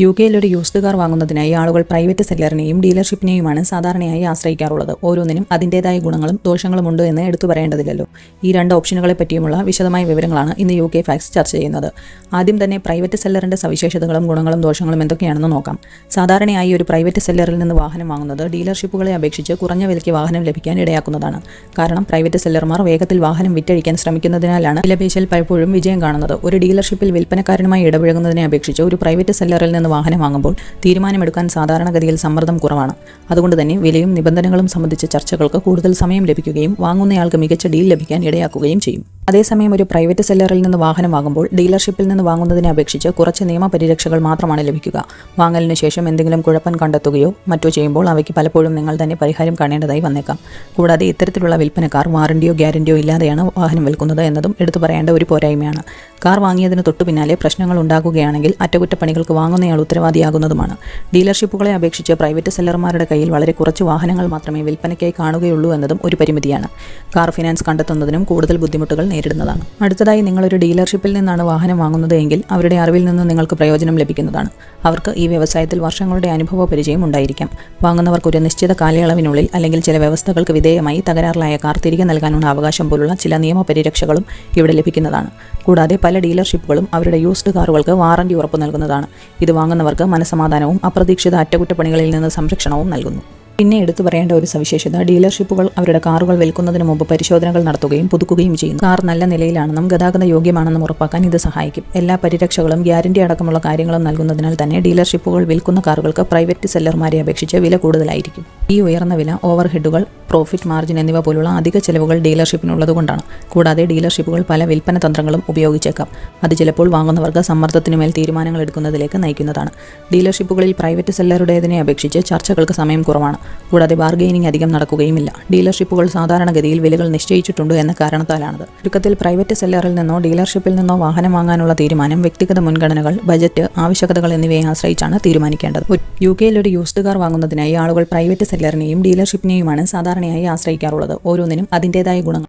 U കെയിൽ ഒരു used car വാങ്ങുന്നതിനായി ആളുകൾ പ്രൈവറ്റ് സെല്ലറിനെയും ഡീലർഷിപ്പിനെയുമാണ് സാധാരണയായി ആശ്രയിക്കാറുള്ളത്. ഓരോന്നിനും അതിന്റേതായ ഗുണങ്ങളും ദോഷങ്ങളും ഉണ്ട് എന്ന് എടുത്തു പറയേണ്ടതില്ലല്ലോ. ഈ രണ്ട് ഓപ്ഷനുകളെ പറ്റിയുമുള്ള വിശദമായ വിവരങ്ങളാണ് ഇന്ന് യു കെ ഫാക്സ് ചർച്ച ചെയ്യുന്നത്. ആദ്യം തന്നെ പ്രൈവറ്റ് സെല്ലറിന്റെ സവിശേഷതകളും ഗുണങ്ങളും ദോഷങ്ങളും എന്തൊക്കെയാണെന്ന് നോക്കാം. സാധാരണയായി ഒരു പ്രൈവറ്റ് സെല്ലറിൽ നിന്ന് വാഹനം വാങ്ങുന്നത് ഡീലർഷിപ്പുകളെ അപേക്ഷിച്ച് കുറഞ്ഞ വിലയ്ക്ക് വാഹനം ലഭിക്കാൻ ഇടയാക്കുന്നതാണ്. കാരണം പ്രൈവറ്റ് സെല്ലർമാർ വേഗത്തിൽ വാഹനം വിറ്റഴിക്കാൻ ശ്രമിക്കുന്നതിനാലാണ് വിലപേശൽ പലപ്പോഴും വിജയം കാണുന്നത്. ഒരു ഡീലർഷിപ്പിൽ വിൽപ്പനക്കാരനുമായി ഇടപഴകുന്നതിനെ അപേക്ഷിച്ച് ഒരു പ്രൈവറ്റ് സെല്ലറിൽ വാഹനം വാങ്ങുമ്പോൾ തീരുമാനമെടുക്കാൻ സാധാരണഗതിയിൽ സമ്മർദ്ദം കുറവാണ്. അതുകൊണ്ട് തന്നെ വിലയും നിബന്ധനകളും സംബന്ധിച്ച ചർച്ചകൾക്ക് കൂടുതൽ സമയം ലഭിക്കുകയും വാങ്ങുന്നയാൾക്ക് മികച്ച ഡീൽ ലഭിക്കാൻ ഇടയാക്കുകയും ചെയ്യും. അതേസമയം ഒരു പ്രൈവറ്റ് സെല്ലറിൽ നിന്ന് വാഹനം വാങ്ങുമ്പോൾ ഡീലർഷിപ്പിൽ നിന്ന് വാങ്ങുന്നതിനെ അപേക്ഷിച്ച് കുറച്ച് നിയമപരിരക്ഷകൾ മാത്രമാണ് ലഭിക്കുക. വാങ്ങലിന് ശേഷം എന്തെങ്കിലും കുഴപ്പം കണ്ടെത്തുകയോ മറ്റോ ചെയ്യുമ്പോൾ അവയ്ക്ക് പലപ്പോഴും നിങ്ങൾ തന്നെ പരിഹാരം കാണേണ്ടതായി വന്നേക്കാം. കൂടാതെ ഇത്തരത്തിലുള്ള വിൽപ്പനക്കാർ വാറണ്ടിയോ ഗ്യാരണ്ടിയോ ഇല്ലാതെയാണ് വാഹനം വിൽക്കുന്നത് എന്നതും എടുത്തു പറയേണ്ട ഒരു പോരായ്മയാണ്. കാർ വാങ്ങിയതിന് തൊട്ടു പിന്നാലെ പ്രശ്നങ്ങൾ ഉണ്ടാകുകയാണെങ്കിൽ അറ്റകുറ്റപ്പണികൾക്ക് വാങ്ങുന്നയാൾ ഉത്തരവാദിയാകുന്നതുമാണ്. ഡീലർഷിപ്പുകളെ അപേക്ഷിച്ച് പ്രൈവറ്റ് സെല്ലർമാരുടെ കയ്യിൽ വളരെ കുറച്ച് വാഹനങ്ങൾ മാത്രമേ വിൽപ്പനയ്ക്കായി കാണുകയുള്ളൂ എന്നതും ഒരു പരിമിതിയാണ്. കാർ ഫിനാൻസ് കണ്ടെത്തുന്നതിനും കൂടുതൽ ബുദ്ധിമുട്ടുകൾ നേരിടുന്നതാണ്. അടുത്തതായി നിങ്ങളൊരു ഡീലർഷിപ്പിൽ നിന്നാണ് വാഹനം വാങ്ങുന്നത് എങ്കിൽ അവരുടെ അറിവിൽ നിന്ന് നിങ്ങൾക്ക് പ്രയോജനം ലഭിക്കുന്നതാണ്. അവർക്ക് ഈ വ്യവസായത്തിൽ വർഷങ്ങളുടെ അനുഭവ പരിചയം ഉണ്ടായിരിക്കാം. വാങ്ങുന്നവർക്ക് ഒരു നിശ്ചിത കാലയളവിനുള്ളിൽ അല്ലെങ്കിൽ ചില വ്യവസ്ഥകൾക്ക് വിധേയമായി തകരാറിലായ കാർ തിരികെ നൽകാനുള്ള അവകാശം പോലുള്ള ചില നിയമപരിരക്ഷകളും ഇവിടെ ലഭിക്കുന്നതാണ്. കൂടാതെ പല ഡീലർഷിപ്പുകളും അവരുടെ യൂസ്ഡ് കാറുകൾക്ക് വാറന്റി ഉറപ്പ് നൽകുന്നതാണ്. ഇത് വാങ്ങുന്നവർക്ക് മനസമാധാനവും അപ്രതീക്ഷിത അറ്റകുറ്റപ്പണികളിൽ നിന്ന് സംരക്ഷണവും നൽകുന്നു. പിന്നെ എടുത്തു പറയേണ്ട ഒരു സവിശേഷത ഡീലർഷിപ്പുകൾ അവരുടെ കാറുകൾ വിൽക്കുന്നതിന് മുമ്പ് പരിശോധനകൾ നടത്തുകയും പുതുക്കുകയും ചെയ്യുന്നു. കാർ നല്ല നിലയിലാണെന്നും ഗതാഗത യോഗ്യമാണെന്നും ഉറപ്പാക്കാൻ ഇത് സഹായിക്കും. എല്ലാ പരിരക്ഷകളും ഗ്യാരണ്ടി അടക്കമുള്ള കാര്യങ്ങളും നൽകുന്നതിനാൽ തന്നെ ഡീലർഷിപ്പുകൾ വിൽക്കുന്ന കാറുകൾക്ക് പ്രൈവറ്റ് സെല്ലർമാരെ അപേക്ഷിച്ച് വില കൂടുതലായിരിക്കും. ഈ ഉയർന്ന വില ഓവർഹെഡുകൾ പ്രോഫിറ്റ് മാർജിൻ എന്നിവ പോലുള്ള അധിക ചെലവുകൾ ഡീലർഷിപ്പിനുള്ളതുകൊണ്ടാണ്. കൂടാതെ ഡീലർഷിപ്പുകൾ പല വിൽപ്പന തന്ത്രങ്ങളും ഉപയോഗിച്ചേക്കാം. അത് ചിലപ്പോൾ വാങ്ങുന്നവർക്ക് സമ്മർദ്ദത്തിനുമേൽ തീരുമാനങ്ങൾ എടുക്കുന്നതിലേക്ക് നയിക്കുന്നതാണ്. ഡീലർഷിപ്പുകളിൽ പ്രൈവറ്റ് സെല്ലറുടേതിനെ അപേക്ഷിച്ച് ചർച്ചകൾക്ക് സമയം കുറവാണ്. കൂടാതെ ബാർഗെയിനിങ് അധികം നടക്കുകയുമില്ല. ഡീലർഷിപ്പുകൾ സാധാരണഗതിയിൽ വിലകൾ നിശ്ചയിച്ചിട്ടുണ്ട് എന്ന കാരണത്താലാണത്. ചുരുക്കത്തിൽ പ്രൈവറ്റ് സെല്ലറിൽ നിന്നോ ഡീലർഷിപ്പിൽ നിന്നോ വാഹനം വാങ്ങാനുള്ള തീരുമാനം വ്യക്തിഗത മുൻഗണനകൾ ബജറ്റ് ആവശ്യകതകൾ എന്നിവയെ ആശ്രയിച്ചാണ് തീരുമാനിക്കേണ്ടത്. യു കെയിൽ ഒരു യൂസ്ഡ് കാർ വാങ്ങുന്നതിനായി ആളുകൾ പ്രൈവറ്റ് സെല്ലറിനെയും ഡീലർഷിപ്പിനെയുമാണ് സാധാരണയായി ആശ്രയിക്കാറുള്ളത്. ഓരോന്നിനും അതിന്റേതായ ഗുണങ്ങൾ.